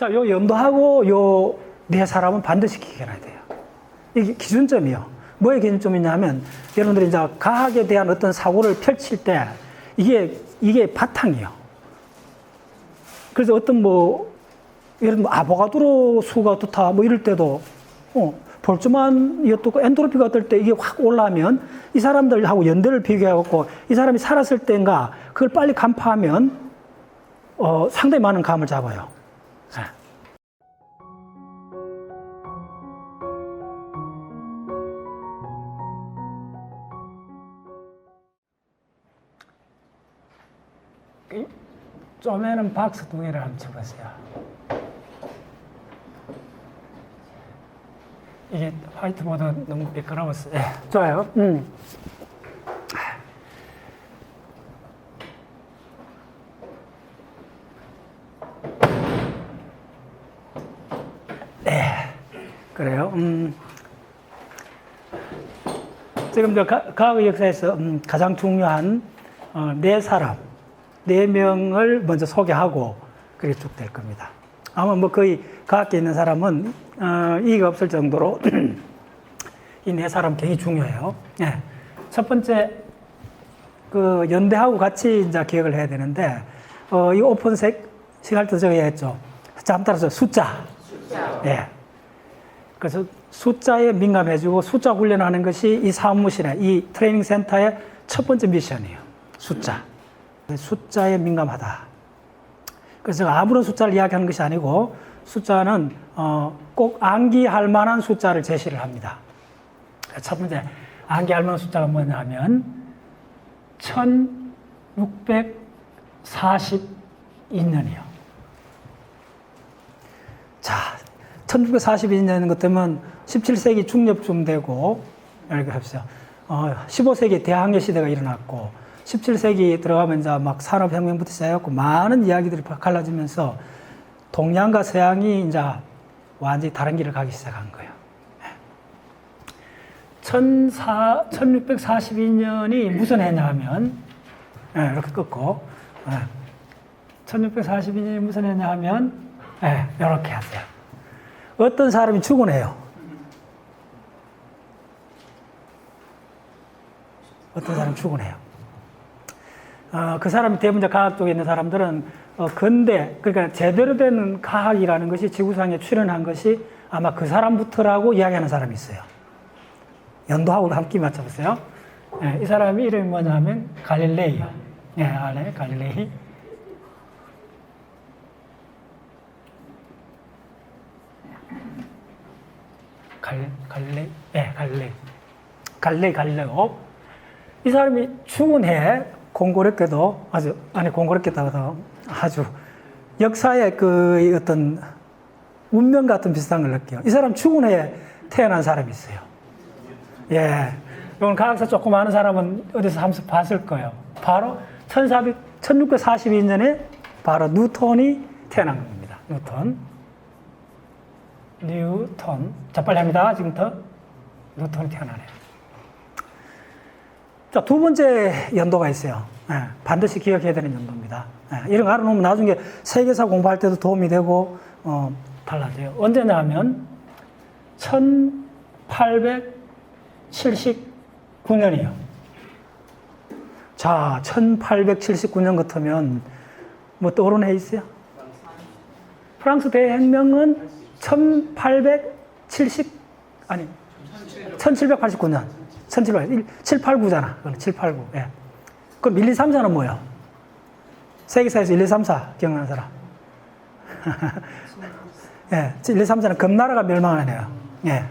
자, 요 연도하고 요 네 사람은 반드시 기억해놔야 돼요. 이게 기준점이요. 뭐의 기준점이냐면 여러분들이 이제 과학에 대한 어떤 사고를 펼칠 때 이게 이게 바탕이요. 그래서 어떤 뭐 예를 들면 아보가드로 수가 어떻다 뭐 이럴 때도 어, 볼츠만 어떻고 엔트로피가 어떨 때 이게 확 올라오면 이 사람들하고 연대를 비교해갖고 이 사람이 살았을 때인가 그걸 빨리 간파하면 어, 상당히 많은 감을 잡아요. 쪼매는 박스 두 개를 쳐보세요. 이게 화이트보드 너무 미끄러웠어요. 예, 좋아요. 음. 네, 그래요. 음. 지금 저 가- 과학의 역사에서 음, 가장 중요한 어, 네 사람, 네 명을 먼저 소개하고 그렇게 쭉 될 겁니다. 아마 뭐 거의 과학계 있는 사람은 어, 이의가 없을 정도로 이 네 사람 굉장히 중요해요. 예. 첫 번째 그 연대하고 같이 이제 기억을 해야 되는데 어, 이 오픈색 시갈 때 적어야 했죠. 자, 한번 따라서 숫자. 예. 그래서 숫자에 민감해지고 숫자 훈련하는 것이 이 사무실의 이 트레이닝 센터의 첫 번째 미션이에요. 숫자. 숫자에 민감하다. 그래서 아무런 숫자를 이야기하는 것이 아니고 숫자는 어, 꼭 암기할 만한 숫자를 제시를 합니다. 첫 번째 암기할 만한 숫자가 뭐냐 하면 1642년이요. 자, 1642년 같으면 17세기 중엽쯤 되고, 이렇게 합시다. 어, 15세기 대항해 시대가 일어났고, 17세기 들어가면 이제 막 산업혁명부터 시작해갖고 많은 이야기들이 갈라지면서 동양과 서양이 이제 완전히 다른 길을 가기 시작한 거예요. 14, 1642년이 무슨 해냐 하면, 예, 이렇게 끊고, 예, 1642년이 무슨 해냐 하면, 예, 이렇게 하세요. 어떤 사람이 출근해요? 어떤 사람이 출근해요? 어, 그 사람이 대부분 과학 쪽에 있는 사람들은 어, 근대, 그러니까 제대로 된 과학이라는 것이 지구상에 출현한 것이 아마 그 사람부터라고 이야기하는 사람이 있어요. 연도하고 함께 맞춰보세요. 예, 이 사람이 이름이 뭐냐 하면 갈릴레이. 예, 알네, 갈릴레이. 갈, 갈레, 예, 갈레. 갈레, 갈레오. 이 사람이 추운해 공고롭게도 아주, 아니, 공고롭게다가도 아주 역사의 그 어떤 운명 같은 비슷한 걸 느껴요. 이 사람 추운해 태어난 사람이 있어요. 예. 이건 과학사 조금 아는 사람은 어디서 한번 봤을 거예요. 바로 1400, 1642년에 바로 뉴턴이 태어난 겁니다. 뉴턴. 뉴턴. 자, 빨리 합니다. 지금부터. 뉴턴이 태어나네요. 자, 두 번째 연도가 있어요. 예, 반드시 기억해야 되는 연도입니다. 예, 이런 거 알아놓으면 나중에 세계사 공부할 때도 도움이 되고, 어, 달라져요. 언제냐 하면, 1879년이요. 자, 1879년 같으면, 뭐 떠오르는 해 있어요? 프랑스 대혁명은 1870, 아니, 1789년. 1789, 789잖아. 그건 789. 예. 그럼 1, 2, 3, 4는 뭐예요? 세계사에서 1, 2, 3, 4 기억나는 사람? 예. 1, 2, 3, 4는 금나라가 멸망하는 애요. 예.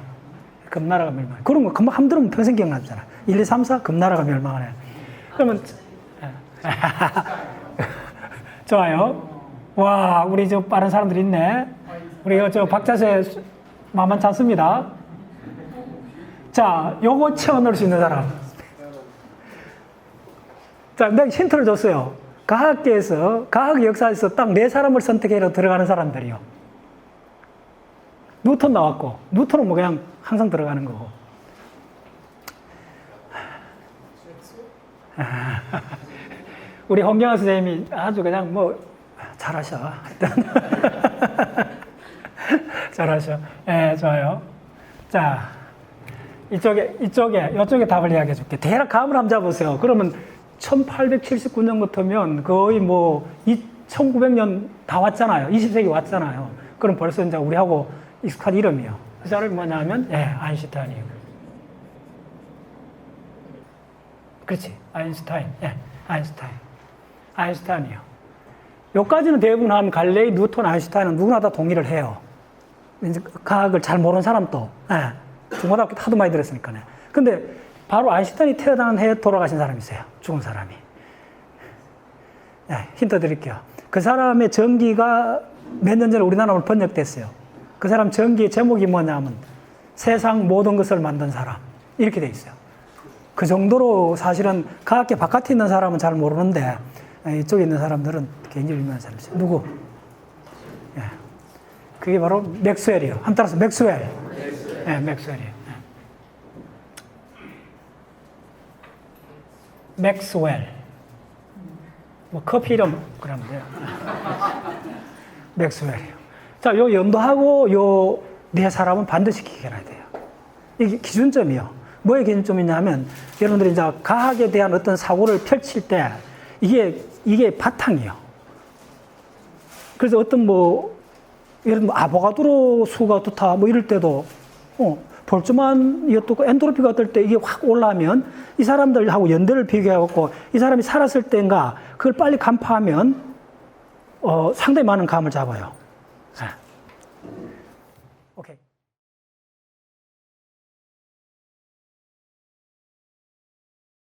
금나라가 멸망. 그런 거 금방 한 들으면 평생 기억나잖아. 1, 2, 3, 4 금나라가 멸망하는 애. 그러면, 예. 좋아요. 와, 우리 저 빠른 사람들 있네. 우리 저 박자세 만만치 않습니다. 자, 요거 채워 넣을 수 있는 사람. 자, 내가 힌트를 줬어요. 과학계에서, 과학 역사에서 딱 네 사람을 선택해서 들어가는 사람들이요. 뉴턴 나왔고, 뉴턴은 뭐 그냥 항상 들어가는 거고. 우리 홍경화 선생님이 아주 그냥 뭐 잘하셔. 잘하셔. 예, 좋아요. 자, 이쪽에, 이쪽에, 이쪽에 답을 이야기해 줄게. 대략 감을 한번 잡으세요. 그러면 1879년부터면 거의 뭐, 1900년 다 왔잖아요. 20세기 왔잖아요. 그럼 벌써 이제 우리하고 익숙한 이름이요. 그 사람이 뭐냐면, 예, 아인슈타인이에요. 그렇지. 아인슈타인. 예, 아인슈타인. 아인슈타인이요. 여기까지는 대부분 하면 갈레이, 뉴턴, 아인슈타인은 누구나 다 동의를 해요. 이제 과학을 잘 모르는 사람도, 예, 중고등학교 때 하도 많이 들었으니까요. 근데 바로 아인슈타인이 태어난 해에 돌아가신 사람이 있어요. 죽은 사람이. 예, 힌트 드릴게요. 그 사람의 전기가 몇 년 전에 우리나라로 번역됐어요. 그 사람 전기의 제목이 뭐냐면 세상 모든 것을 만든 사람. 이렇게 돼 있어요. 그 정도로 사실은 과학계 바깥에 있는 사람은 잘 모르는데 예, 이쪽에 있는 사람들은 굉장히 유명한 사람이죠. 누구? 예. 그게 바로 맥스웰이요. 한번 따라서 맥스웰. 예, 맥스웰이에요. 예. 맥스웰. 뭐 커피 이름 그러면 돼요. 맥스웰이요. 자, 요 연도하고 요 네 사람은 반드시 기억해놔야 돼요. 이게 기준점이요. 뭐의 기준점이냐면 여러분들이 이제 과학에 대한 어떤 사고를 펼칠 때 이게 이게 바탕이요. 그래서 어떤 뭐 예를 들면 아보가드로 수가 어떻다 뭐 이럴 때도 어, 볼츠만이 어떻고 엔트로피가 어떨 때 이게 확 올라오면 이 사람들하고 연대를 비교해갖고 이 사람이 살았을 때인가 그걸 빨리 간파하면 어, 상당히 많은 감을 잡아요.